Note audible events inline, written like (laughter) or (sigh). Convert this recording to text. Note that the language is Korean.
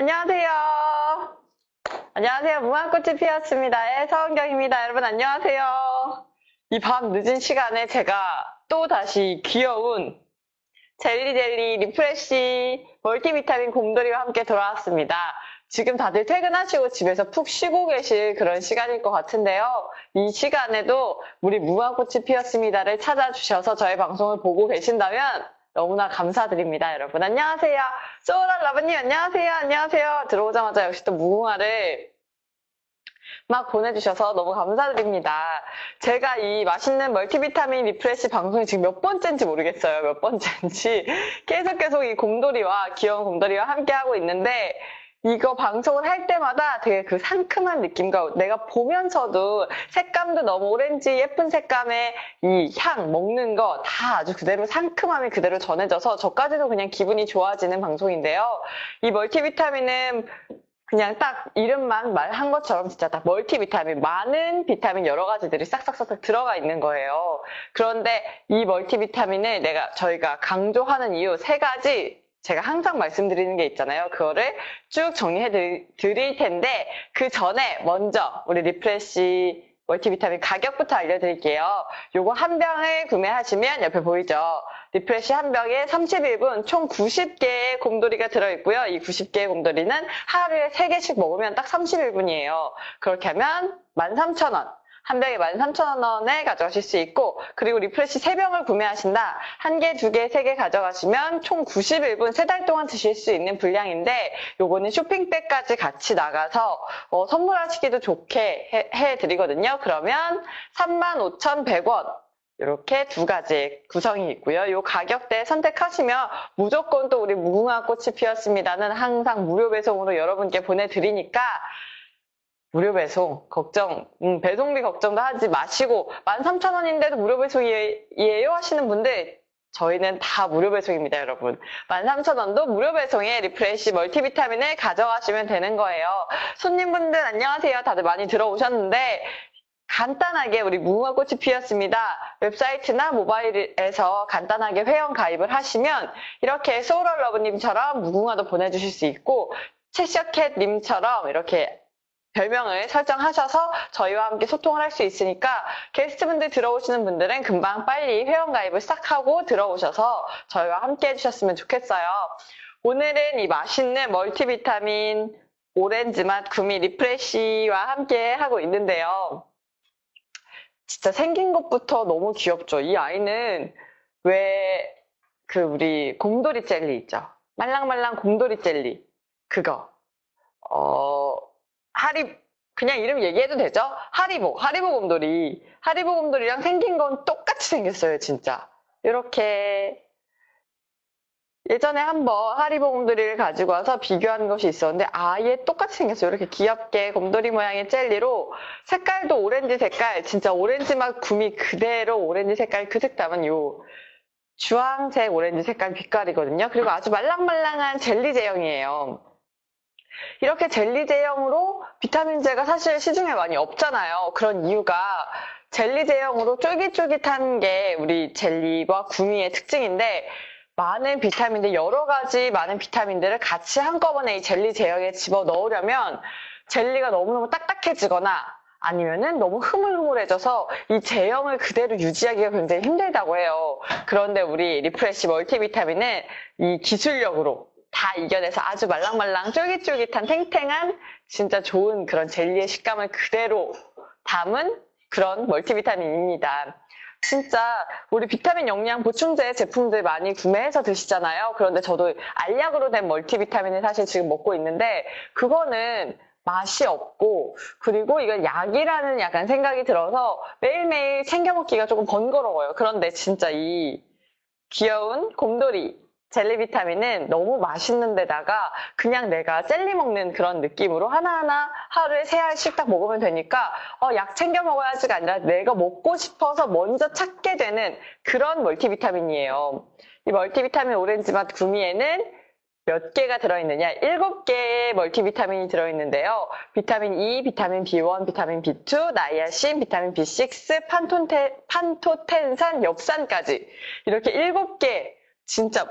안녕하세요. 안녕하세요. 무한꽃이 피었습니다의 서은경입니다. 여러분 안녕하세요. 이 밤 늦은 시간에 제가 또 다시 귀여운 젤리젤리 리프레쉬 멀티비타민 곰돌이와 함께 돌아왔습니다. 지금 다들 퇴근하시고 집에서 푹 쉬고 계실 그런 시간일 것 같은데요. 이 시간에도 우리 무한꽃이 피었습니다를 찾아주셔서 저의 방송을 보고 계신다면 너무나 감사드립니다, 여러분. 안녕하세요. 라브님, 안녕하세요. 안녕하세요. 들어오자마자 역시 또 무궁화를 막 보내주셔서 너무 감사드립니다. 제가 이 맛있는 멀티비타민 리프레시 방송이 지금 몇 번째인지 모르겠어요. 몇 번째인지. (laughs) 계속 계속 이 곰돌이와, 귀여운 곰돌이와 함께하고 있는데, 이거 방송을 할 때마다 되게 그 상큼한 느낌과 내가 보면서도 색감도 너무 오렌지 예쁜 색감의 이향 먹는 거 다 아주 그대로 상큼함이 그대로 전해져서 저까지도 그냥 기분이 좋아지는 방송인데요. 이 멀티비타민은 그냥 딱 이름만 말한 것처럼 진짜 딱 멀티비타민 많은 비타민 여러 가지들이 싹싹싹싹 들어가 있는 거예요. 그런데 이 멀티비타민을 내가 저희가 강조하는 이유 세 가지 제가 항상 말씀드리는 게 있잖아요. 그거를 쭉 정리해 드릴 텐데 그 전에 먼저 우리 리프레시 멀티비타민 가격부터 알려드릴게요. 요거 한 병을 구매하시면 옆에 보이죠? 리프레시 한 병에 31분 총 90개의 곰돌이가 들어있고요. 이 90개의 곰돌이는 하루에 3개씩 먹으면 딱 31분이에요. 그렇게 하면 13,000원. 한 병에 13,000원에 가져가실 수 있고 그리고 리프레시 3병을 구매하신다. 한 개, 두 개, 세 개 가져가시면 총 91분 세달 동안 드실 수 있는 분량인데 요거는 쇼핑백까지 같이 나가서 어, 선물하시기도 좋게 해, 드리거든요 그러면 35,100원 이렇게 두 가지 구성이 있고요. 이 가격대 선택하시면 무조건 또 우리 무궁화 꽃이 피었습니다는 항상 무료 배송으로 여러분께 보내드리니까 무료 배송 걱정 음, 배송비 걱정도 하지 마시고 13,000원인데도 무료 배송이에요 하시는 분들 저희는 다 무료 배송입니다 여러분. 13,000원도 무료 배송에 리프레시 멀티비타민을 가져가시면 되는 거예요. 손님분들 안녕하세요. 다들 많이 들어오셨는데 간단하게 우리 무궁화 꽃이 피었습니다. 웹사이트나 모바일에서 간단하게 회원 가입을 하시면 이렇게 소울러브님처럼 무궁화도 보내주실 수 있고 채셔캣님처럼 이렇게 별명을 설정하셔서 저희와 함께 소통을 할 수 있으니까 게스트분들 들어오시는 분들은 금방 빨리 회원가입을 싹 하고 들어오셔서 저희와 함께 해주셨으면 좋겠어요. 오늘은 이 맛있는 멀티비타민 오렌지 맛 구미 리프레쉬와 함께 하고 있는데요. 진짜 생긴 것부터 너무 귀엽죠. 이 아이는 왜 그 우리 곰돌이 젤리 있죠. 말랑말랑 곰돌이 젤리. 그거. 어, 하리 그냥 이름 얘기해도 되죠? 하리보, 하리보 곰돌이. 하리보 곰돌이랑 생긴 건 똑같이 생겼어요, 진짜. 이렇게 예전에 한번 하리보 곰돌이를 가지고 와서 비교한 것이 있었는데 아예 똑같이 생겼어요. 이렇게 귀엽게 곰돌이 모양의 젤리로 색깔도 오렌지 색깔, 진짜 오렌지 맛 구미 그대로 오렌지 색깔 그 색감은 요 주황색 오렌지 색깔 빛깔이거든요. 그리고 아주 말랑말랑한 젤리 제형이에요. 이렇게 젤리 제형으로 비타민제가 사실 시중에 많이 없잖아요. 그런 이유가 젤리 제형으로 쫄깃쫄깃한 게 우리 젤리와 구미의 특징인데 많은 비타민들, 여러 가지 많은 비타민들을 같이 한꺼번에 이 젤리 제형에 집어 넣으려면 젤리가 너무너무 딱딱해지거나 아니면은 너무 흐물흐물해져서 이 제형을 그대로 유지하기가 굉장히 힘들다고 해요. 그런데 우리 리프레시 멀티비타민은 이 기술력으로 다 이겨내서 아주 말랑말랑 쫄깃쫄깃한 탱탱한 진짜 좋은 그런 젤리의 식감을 그대로 담은 그런 멀티비타민입니다. 진짜 우리 비타민 영양 보충제 제품들 많이 구매해서 드시잖아요. 그런데 저도 알약으로 된 멀티비타민을 사실 지금 먹고 있는데 그거는 맛이 없고 그리고 이건 약이라는 약간 생각이 들어서 매일매일 챙겨 먹기가 조금 번거로워요. 그런데 진짜 이 귀여운 곰돌이 젤리 비타민은 너무 맛있는 데다가 그냥 내가 젤리 먹는 그런 느낌으로 하나하나 하루에 세 알씩 딱 먹으면 되니까 어, 약 챙겨 먹어야지가 아니라 내가 먹고 싶어서 먼저 찾게 되는 그런 멀티비타민이에요. 이 멀티비타민 오렌지 맛 구미에는 몇 개가 들어있느냐? 7개의 멀티비타민이 들어있는데요. 비타민 E, 비타민 B1, 비타민 B2, 나이아신, 비타민 B6, 판토테, 판토텐산, 엽산까지 이렇게 7개 진짜